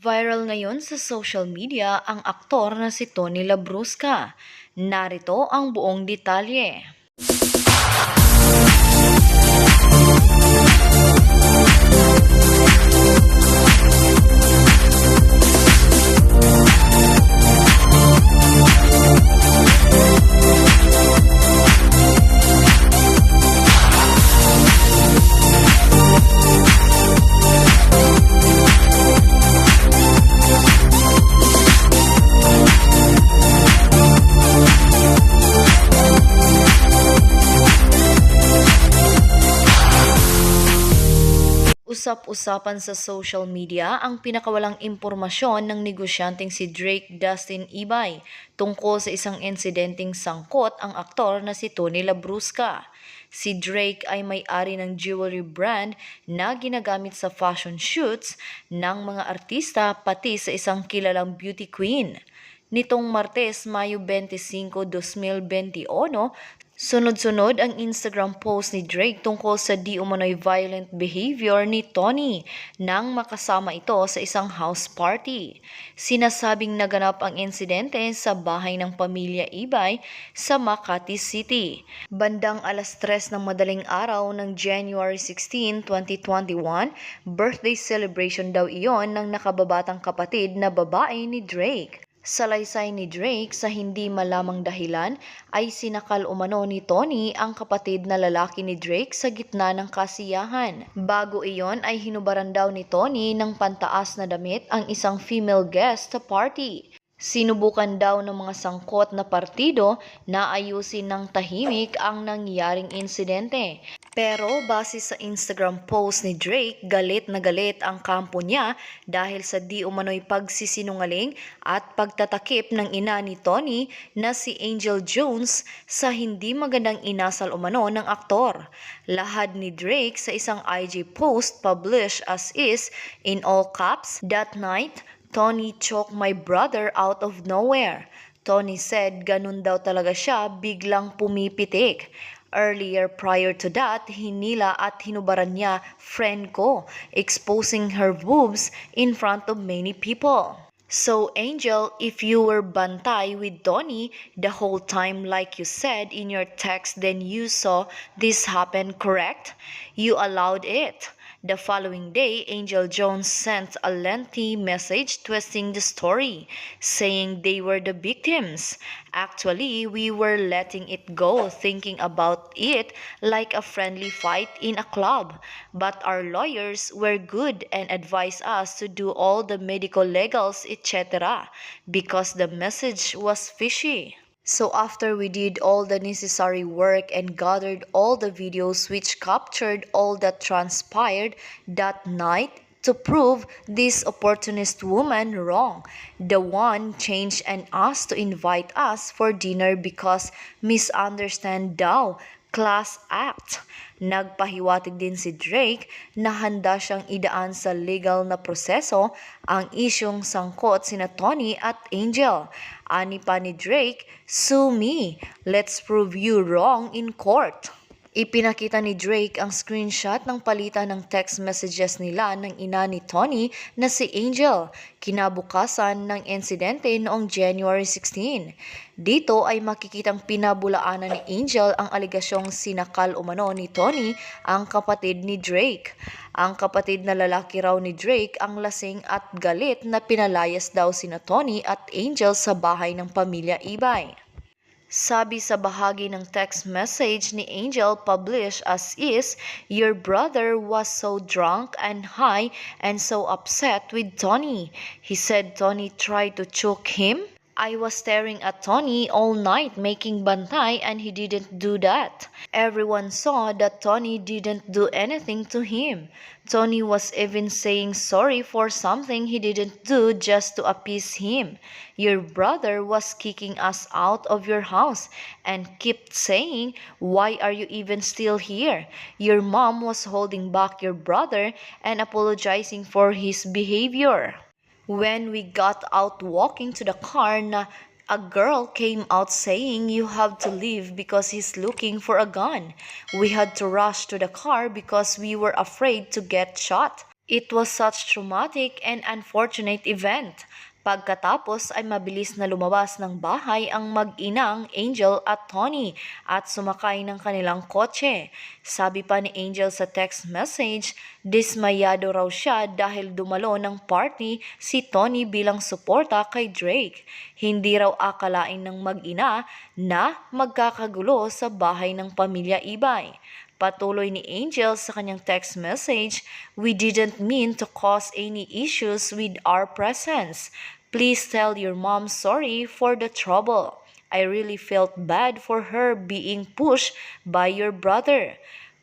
Viral ngayon sa social media ang aktor na si Tony Labrusca. Narito ang buong detalye. Usap-usapan sa social media ang pinakawalang impormasyon ng negosyanteng si Drake Dustin Ibay tungkol sa isang insidenteng sangkot ang aktor na si Tony Labrusca. Si Drake ay may-ari ng jewelry brand na ginagamit sa fashion shoots ng mga artista pati sa isang kilalang beauty queen. Nitong Martes, Mayo 25, 2021, sunod-sunod ang Instagram post ni Drake tungkol sa di umano'y violent behavior ni Tony nang makasama ito sa isang house party. Sinasabing naganap ang insidente sa bahay ng pamilya Ibay sa Makati City. Bandang alas 3 ng madaling araw ng January 16, 2021, birthday celebration daw iyon ng nakababatang kapatid na babae ni Drake. Salaysay ni Drake sa hindi malamang dahilan ay sinakal umano ni Tony ang kapatid na lalaki ni Drake sa gitna ng kasiyahan. Bago iyon ay hinubaran daw ni Tony ng pantaas na damit ang isang female guest sa party. Sinubukan daw ng mga sangkot na partido na ayusin ng tahimik ang nangyaring insidente. Pero base sa Instagram post ni Drake, galit na galit ang kampo niya dahil sa di umano'y pagsisinungaling at pagtatakip ng ina ni Tony na si Angel Jones sa hindi magandang inasal umano ng aktor. Lahad ni Drake sa isang IG post published as is in all caps, that night, Tony choked my brother out of nowhere. Tony said ganun daw talaga siya biglang pumipitik. Earlier prior to that, hinila at hinubaran niya friend ko, exposing her boobs in front of many people. So Angel, if you were bantay with Tony the whole time like you said in your text then you saw this happen correct? You allowed it. The following day, Angel Jones sent a lengthy message twisting the story, saying they were the victims. Actually, we were letting it go, thinking about it like a friendly fight in a club. But our lawyers were good and advised us to do all the medical legals, etc., because the message was fishy. So after we did all the necessary work and gathered all the videos which captured all that transpired that night to prove this opportunist woman wrong, the one changed and asked to invite us for dinner because misunderstand daw class act. Nagpahiwatig din si Drake na handa siyang idaan sa legal na proseso ang isyong sangkot sina Tony at Angel. Ani pa ni Drake, sue me. Let's prove you wrong in court. Ipinakita ni Drake ang screenshot ng palitan ng text messages nila ng ina ni Tony na si Angel, kinabukasan ng insidente noong January 16. Dito ay makikitang pinabulaanan ni Angel ang aligasyong sinakal umano ni Tony ang kapatid ni Drake. Ang kapatid na lalaki raw ni Drake ang lasing at galit na pinalayas daw sina Tony at Angel sa bahay ng pamilya Ibay. Sabi sa bahagi ng text message ni Angel published as is, Your brother was so drunk and high and so upset with Tony. He said Tony tried to choke him. I was staring at Tony all night making bantay and he didn't do that. Everyone saw that Tony didn't do anything to him. Tony was even saying sorry for something he didn't do just to appease him. Your brother was kicking us out of your house and kept saying, Why are you even still here? Your mom was holding back your brother and apologizing for his behavior. When we got out walking to the car a girl came out saying you have to leave because he's looking for a gun. We had to rush to the car because we were afraid to get shot. It was such traumatic and unfortunate event. Pagkatapos ay mabilis na lumabas ng bahay ang mag-inang Angel at Tony at sumakay ng kanilang kotse. Sabi pa ni Angel sa text message, dismayado raw siya dahil dumalo ng party si Tony bilang suporta kay Drake. Hindi raw akalain ng mag-ina na magkakagulo sa bahay ng pamilya Ibay. Patuloy ni Angel sa kanyang text message, We didn't mean to cause any issues with our presence. Please tell your mom sorry for the trouble. I really felt bad for her being pushed by your brother.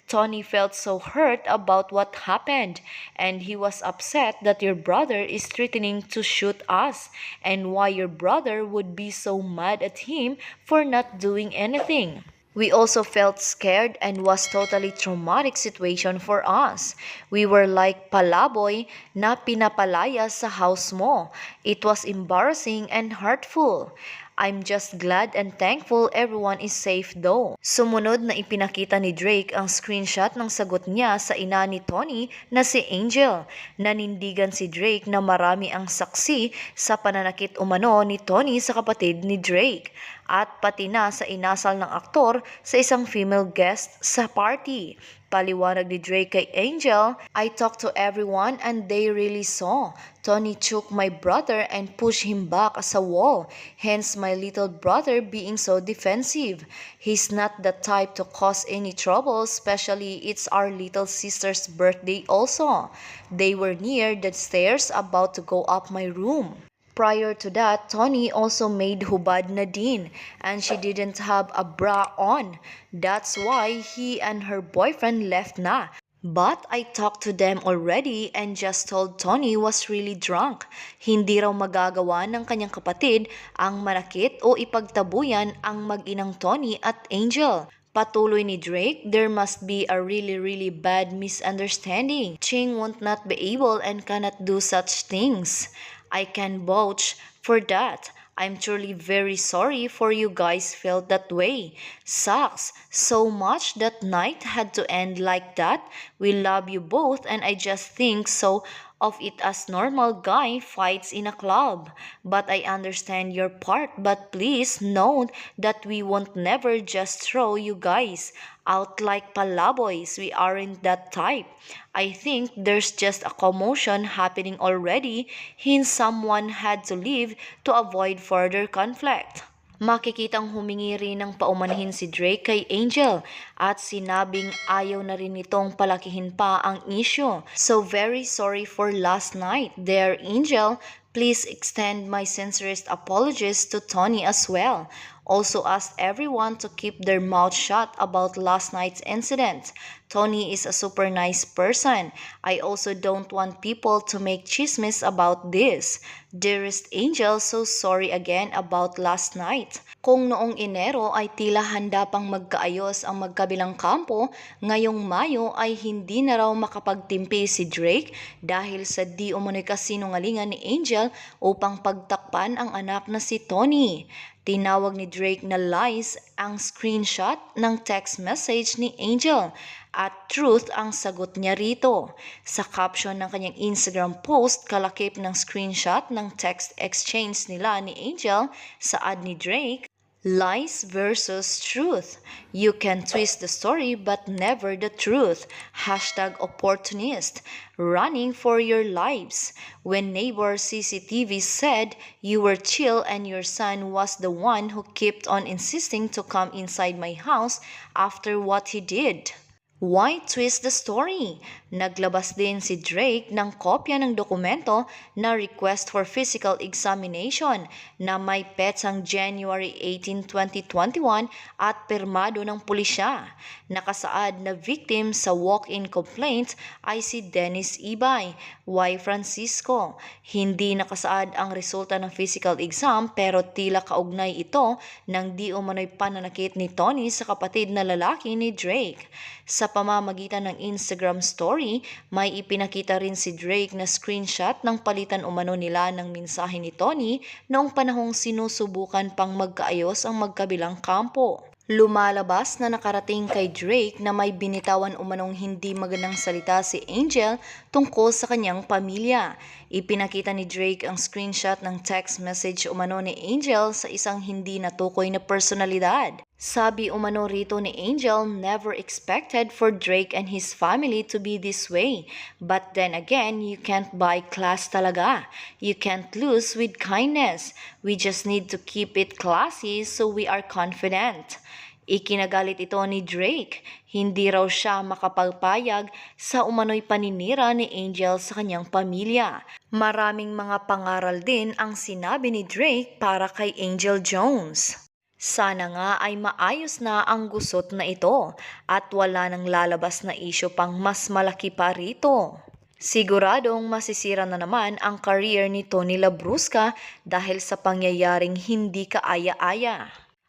Tony felt so hurt about what happened, and he was upset that your brother is threatening to shoot us, and why your brother would be so mad at him for not doing anything. We also felt scared and was totally traumatic situation for us. We were like palaboy na pinapalaya sa house mo. It was embarrassing and hurtful. I'm just glad and thankful everyone is safe though. Sumunod na ipinakita ni Drake ang screenshot ng sagot niya sa ina ni Tony na si Angel. Nanindigan si Drake na marami ang saksi sa pananakit umano ni Tony sa kapatid ni Drake at pati na sa inasal ng aktor sa isang female guest sa party. Paliwanag ni Drake kay Angel, I talked to everyone and they really saw. Tony took my brother and pushed him back as a wall, hence my little brother being so defensive. He's not the type to cause any trouble, especially it's our little sister's birthday also. They were near the stairs about to go up my room. Prior to that, Tony also made hubad Nadine and she didn't have a bra on. That's why he and her boyfriend left na. But I talked to them already and just told Tony was really drunk. Hindi raw magagawa ng kanyang kapatid ang manakit o ipagtabuyan ang mag-inang Tony at Angel. Patuloy ni Drake, there must be a really really bad misunderstanding. Ching won't not be able and cannot do such things. I can vouch for that. I'm truly very sorry for you guys felt that way. Sucks so much that night had to end like that. We love you both and I just think so of it as normal guy fights in a club. But I understand your part but please note that we won't never just throw you guys out like palaboys. We aren't that type. I think there's just a commotion happening already, hence someone had to leave to avoid further conflict. Makikitang humingi rin ng paumanhin si Drake kay Angel at sinabing ayaw na rin nitong palakihin pa ang issue. So very sorry for last night. There, Angel, please extend my sincerest apologies to Tony as well. Also asked everyone to keep their mouth shut about last night's incident. Tony is a super nice person. I also don't want people to make chismes about this. Dearest Angel, so sorry again about last night. Kung noong Enero ay tila handa pang magkaayos ang magkabilang kampo, ngayong Mayo ay hindi na raw makapagtimpi si Drake dahil sa di umano'y kasinungalingan ni Angel upang pagtakpan ang anak na si Tony. Tinawag ni Drake na lies ang screenshot ng text message ni Angel at truth ang sagot niya rito. Sa caption ng kanyang Instagram post, kalakip ng screenshot ng text exchange nila ni Angel sa ad ni Drake, Lies versus truth. You can twist the story but never the truth. Hashtag opportunist. Running for your lives. When neighbor CCTV said you were chill and your son was the one who kept on insisting to come inside my house after what he did. Why twist the story? Naglabas din si Drake ng kopya ng dokumento na request for physical examination na may petsang January 18, 2021 at pirmado ng pulisya. Nakasaad na victim sa walk-in complaint ay si Dennis Ibay, Y. Francisco. Hindi nakasaad ang resulta ng physical exam pero tila kaugnay ito ng di umano'y pananakit ni Tony sa kapatid na lalaki ni Drake. Sa pamamagitan ng Instagram story, may ipinakita rin si Drake na screenshot ng palitan umano nila ng mensahe ni Tony noong panahong sinusubukan pang magkaayos ang magkabilang kampo. Lumalabas na nakarating kay Drake na may binitawan umanong hindi magandang salita si Angel tungkol sa kanyang pamilya. Ipinakita ni Drake ang screenshot ng text message umano ni Angel sa isang hindi natukoy na personalidad. Sabi umano rito ni Angel, never expected for Drake and his family to be this way. But then again, you can't buy class talaga. You can't lose with kindness. We just need to keep it classy so we are confident. Ikinagalit ito ni Drake. Hindi raw siya makapagpayag sa umano'y paninira ni Angel sa kanyang pamilya. Maraming mga pangaral din ang sinabi ni Drake para kay Angel Jones. Sana nga ay maayos na ang gusot na ito at wala nang lalabas na isyo pang mas malaki pa rito. Siguradong masisira na naman ang career ni Tony Labrusca dahil sa pangyayaring hindi kaaya-aya.